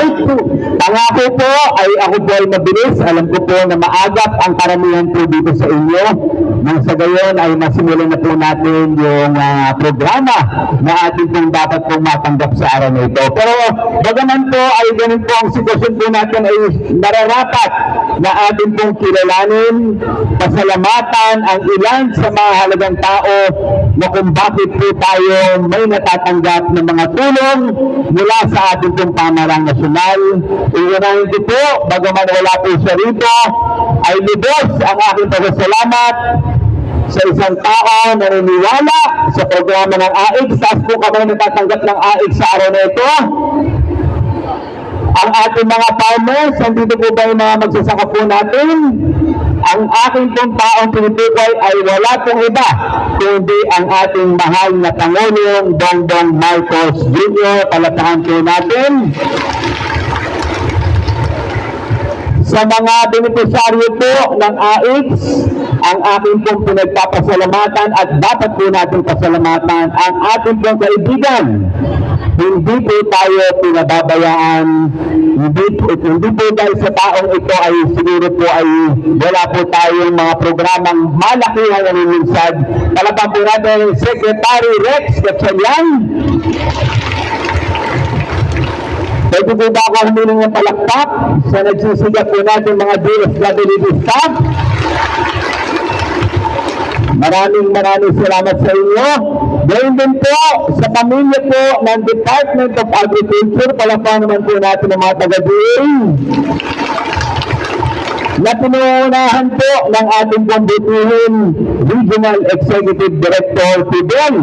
Alright, pangako po ay ako po ay mabilis. Alam ko po na maagap ang karamihan po dito sa inyo. Nang sa gayon ay masimulan na po natin yung ah, programa na ating pong dapat pong matanggap sa araw na ito. Pero bagaman po ay ganun po ang sitwasyon po natin ay nararapat na ating pong kilalanin, pasalamatan ang ilan sa mga halagang tao na kung bakit po tayo may natatanggap ng mga tulong mula sa ating pong pamarang nasyonal. Iunahin ko po, bagaman wala po siya rito, ay lubos ang aking pagkasalamat sa isang tao na naniniwala sa programa ng AIC. Taas po kami natatanggap ng AIC sa araw na ito. Ang ating mga farmers, nandito po ba yung mga magsasaka po natin? Ang aking pong taong pinutukoy ay wala pong iba, kundi ang ating mahal na Pangulong Bongbong Marcos Jr. Palatahan po natin. Sa mga benepisyaryo po ng AIX, ang aking pong pinagpapasalamatan at dapat po natin pasalamatan ang ating pong kaibigan. Hindi po tayo pinababayaan, hindi po, hindi po dahil sa taong ito ay siguro po ay wala po tayong mga programang malakihan na niminsad. Talagang po natin Secretary Rex Gatchalian, Pwede po ba ako humiling ng palakpak sa nagsisigat po natin mga DSWD staff? Maraming maraming salamat sa inyo. Gayun din po sa pamilya po ng Department of Agriculture, palakpan naman po natin ang mga taga-DA na pinuunahan po ng ating pong butihin Regional Executive Director Fidel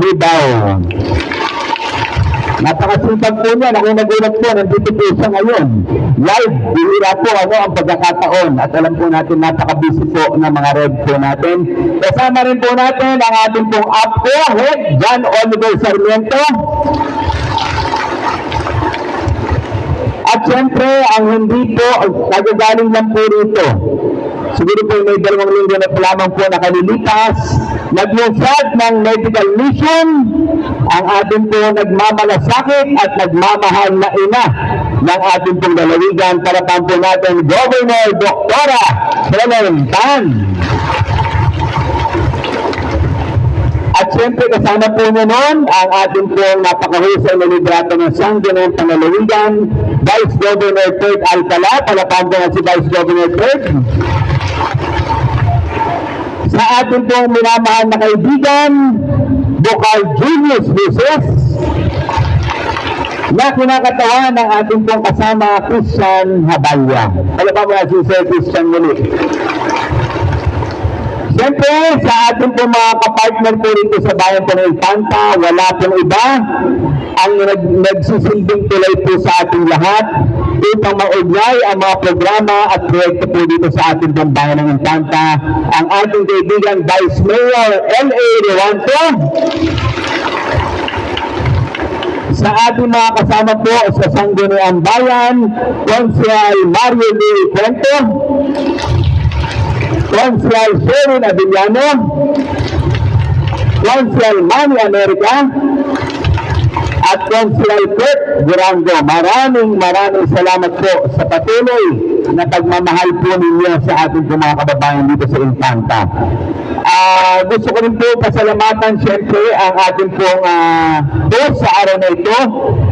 Libao. Napakasipag po niya, ako nagulat po, nandito po siya ngayon. Live, bihira po ano ang pagkakataon at alam po natin napaka-busy po ng mga red po natin. Kasama rin po natin ang ating pong APCO head, John Oliver Sarmiento. At siyempre, ang hindi po, nagagaling lang po rito. Siguro po may dalawang linggo na lamang po nakalilipas. Naglunsad ng medical mission ang ating po nagmamalasakit at nagmamahal na ina ng ating pong dalawigan para po natin Governor Doktora Helen Tan. At siyempre kasama po niyo noon ang ating pong napakahusay na lidrato ng Sanggunang Panalawigan, Vice Governor Kurt Alcala, palapan po na si Vice Governor Kurt. Sa ating pong minamahal na kaibigan, Bukal Julius Jesus, na kinakatawan ng ating pong kasama Christian Habalya. Palapan mo na si Sir Christian muli. Siyempre, sa ating po mga kapartner po rito sa bayan po ng Infanta, wala pong iba ang nag nagsisilbing tulay po sa ating lahat upang maugnay ang mga programa at proyekto po dito sa ating bayan ng Infanta. Ang ating kaibigan Vice Mayor L.A. Rewanto, sa ating mga kasama po sa Sangguniang Bayan, Consul Mario Lee Cuento, Consul Sherin Avillano, Consul Manny America, at Consul Kurt Durango. Maraming maraming salamat po sa patuloy na pagmamahal po ninyo sa ating mga kababayan dito sa Infanta. Ah, gusto ko rin po pasalamatan siyempre ang ating pong ah, host sa araw na ito,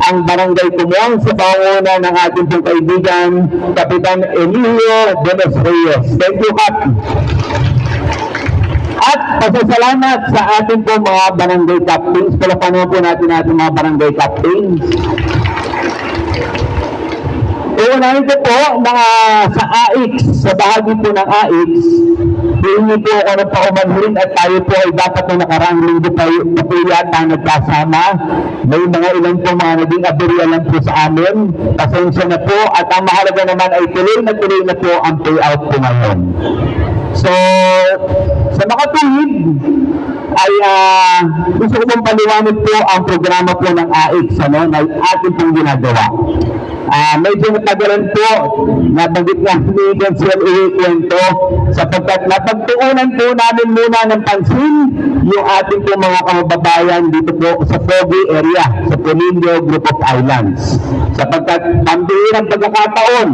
ang Barangay Tumuang sa panguna ng ating pong kaibigan, Kapitan Emilio Demes Reyes. Thank you, Kap. At pasasalamat sa ating pong mga barangay captains. Palapanan po natin ating mga barangay captains. Uunahin ko po mga sa AX, sa bahagi po ng AX, hihingi po ako ng paumanhin at tayo po ay dapat na nakaraang linggo pa, pa po yata nagkasama. May mga ilan po mga naging aberya lang po sa amin. Pasensya na po at ang mahalaga naman ay tuloy na tuloy na po ang payout po ngayon. So, sa makatuwid, ay ah, gusto ko pong paliwanag po ang programa po ng AX ano, na ating pong ginagawa. Ah, medyo natagalan po, nabanggit nga ni Denzel ikwento, sapagkat napagtuunan po namin muna ng pansin yung ating po mga kababayan dito po sa Pogi area, sa Polillo Group of Islands. Sapagkat pambihirang pagkakataon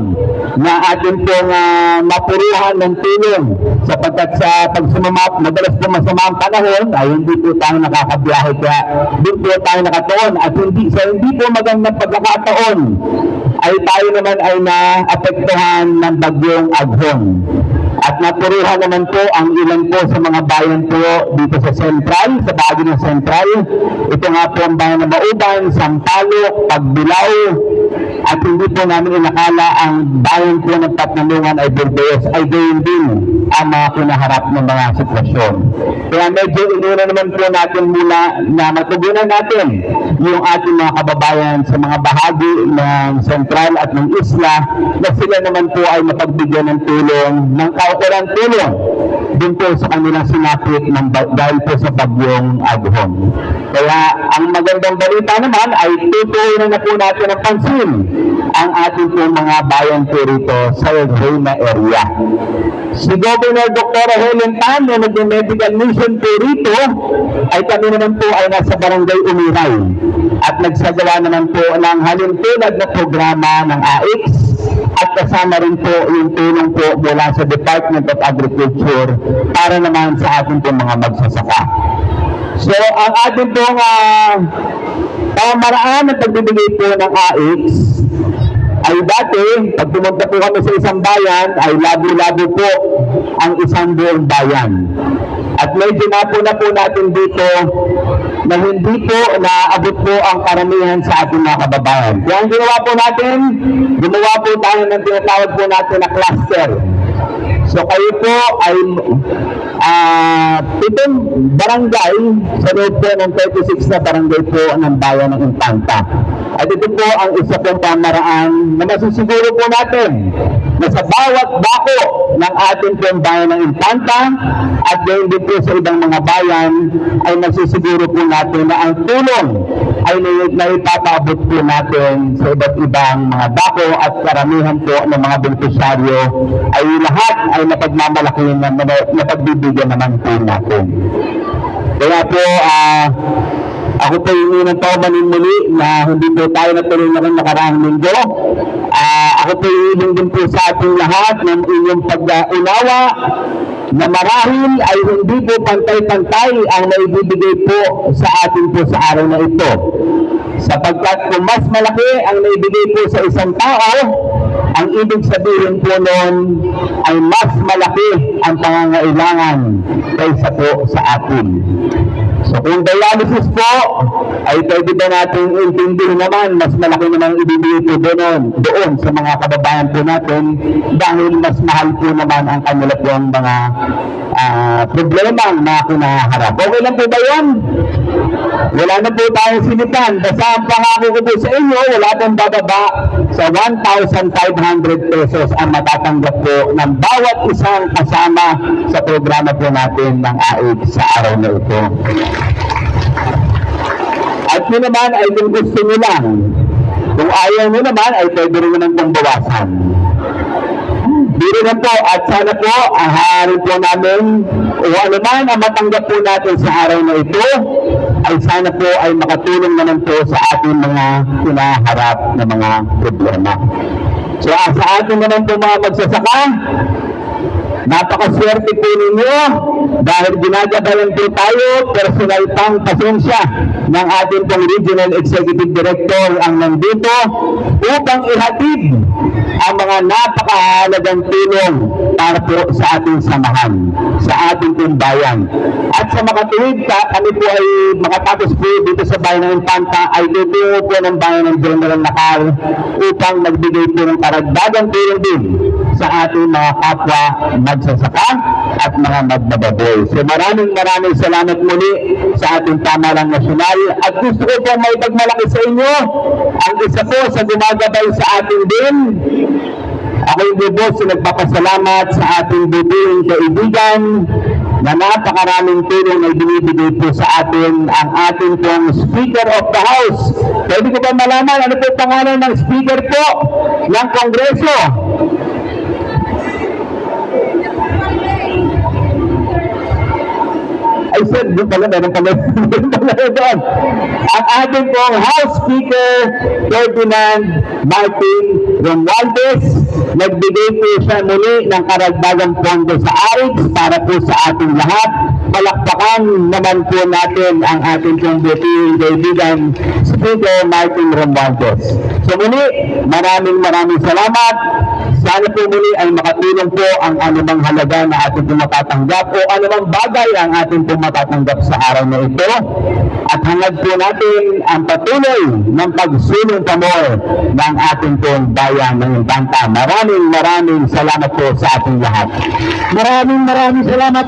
na atin pong ah, mapuruhan ng tulong sapagkat sa pag sumama, madalas po masama ang panahon ay hindi po tayo nakakabiyahe kaya doon po tayo nakatuon at hindi sa hindi po magandang pagkakataon ay tayo naman ay naapektuhan ng bagyong Aghon. At napuruhan naman po ang ilan po sa mga bayan po dito sa Central, sa Baguio ng Central. Ito nga po ang bayan ng Mauban, Sampaloc, Pagbilao, at hindi po namin inakala ang bayan po ng Patnalungan ay Burdeos ay gayon din ang mga kinaharap ng mga sitwasyon. Kaya medyo inuna naman po natin muna na matugunan natin yung ating mga kababayan sa mga bahagi ng sentral at ng isla na sila naman po ay mapagbigyan ng tulong, ng kaukulang tulong din po sa kanilang sinapit ng, dahil po sa bagyong Aghon. Kaya ang magandang balita naman ay tutuunan na po natin ang pansin ang ating po mga bayan po rito sa Reyna area. Si Governor Dr. Helen Tan na nag-medical mission po rito ay kami naman po ay nasa barangay Umiray at nagsagawa naman po ng halimtunad na programa ng AIX at kasama rin po yung tulong po mula sa Department of Agriculture para naman sa ating po mga magsasaka. So, ang ating pong uh, pamaraan ng pagbibigay po ng AIX ay dati, pag pumunta po kami sa isang bayan, ay labo-labo po ang isang buong bayan. At medyo na po na po natin dito na hindi po naabot po ang karamihan sa ating mga kababayan. Kaya ang ginawa po natin, gumawa po tayo ng tinatawag po natin na cluster. So kayo po ay ah pitong barangay sa loob po ng 36 na barangay po ng bayan ng Infanta. At ito po ang isa pong pamaraan na masusiguro po natin na sa bawat dako ng ating pong bayan ng Infanta at gayon din po sa ibang mga bayan ay masusiguro po natin na ang tulong ay nai- naipapabot po natin sa iba't ibang mga dako at karamihan po ng mga benepisyaryo ay lahat ay napagmamalaki na napagbibigyan naman po natin. Kaya po, ah, ako po yung unang tao muli na hindi po tayo natuloy na rin nakaraang linggo. Ah, ako po yung din po sa ating lahat ng inyong pag-unawa na marahil ay hindi po pantay-pantay ang naibibigay po sa atin po sa araw na ito. Sapagkat kung mas malaki ang naibigay po sa isang tao, ang ibig sabihin po noon ay mas malaki ang pangangailangan kaysa po sa atin. So kung dialysis po, ay pwede ba natin intindihin naman, mas malaki naman ibibigay po doon, doon sa mga kababayan po natin dahil mas mahal po naman ang kanila po ang mga ah, problema na kinaharap. Okay lang po ba yan? Wala na po tayong sinitan. Basta ang pangako ko po sa inyo, wala pong bababa sa 1,500 pesos ang matatanggap po ng bawat isang kasama sa programa po natin ng AID sa araw na ito. At yun naman ay kung gusto nyo lang. Kung ayaw nyo naman ay pwede rin naman pong bawasan. Biro na po at sana po aharin po namin o ano man ang matanggap po natin sa araw na ito ay sana po ay makatulong naman po sa ating mga kinaharap na mga problema. So ah, sa ating naman po mga magsasaka, Napakaswerte po ninyo dahil ginagabayan po tayo, personal pang pasensya ng ating pong Regional Executive Director ang nandito upang ihatid ang mga napakahalagang tulong para po sa ating samahan, sa ating pong bayan. At sa makatuwid ka, kami po ay makatapos po dito sa bayan ng Infanta ay tutungo po ng bayan ng General Nakal upang magbigay po ng karagdagang tulong din sa ating mga kapwa magsasaka at mga magbababoy. So maraming maraming salamat muli sa ating pamalang nasyonal at gusto ko po may pagmalaki sa inyo ang isa po sa gumagabay sa ating din ako yung bubos na nagpapasalamat sa ating bubuing kaibigan na napakaraming tulong na binibigay po sa atin ang ating pong Speaker of the House. Pwede ko ba malaman ano po pangalan ng Speaker po ng Kongreso? Sir, doon pala, meron pala, meron pala doon. Ang ating pong House Speaker, Ferdinand Martin Romualdez, nagbigay po siya muli ng karagdagang pondo sa ARIX para po sa ating lahat. Palakpakan naman po natin ang ating pong buti kaibigan, Speaker Martin Romualdez. So muli, maraming maraming salamat. Sana po muli ay makatulong po ang anumang halaga na ating pong matatanggap o anumang bagay ang ating pong matatanggap sa araw na ito. At hangad po natin ang patuloy ng pagsulong pamor ng ating pong bayan ng Banta. Maraming maraming salamat po sa ating lahat. Maraming maraming salamat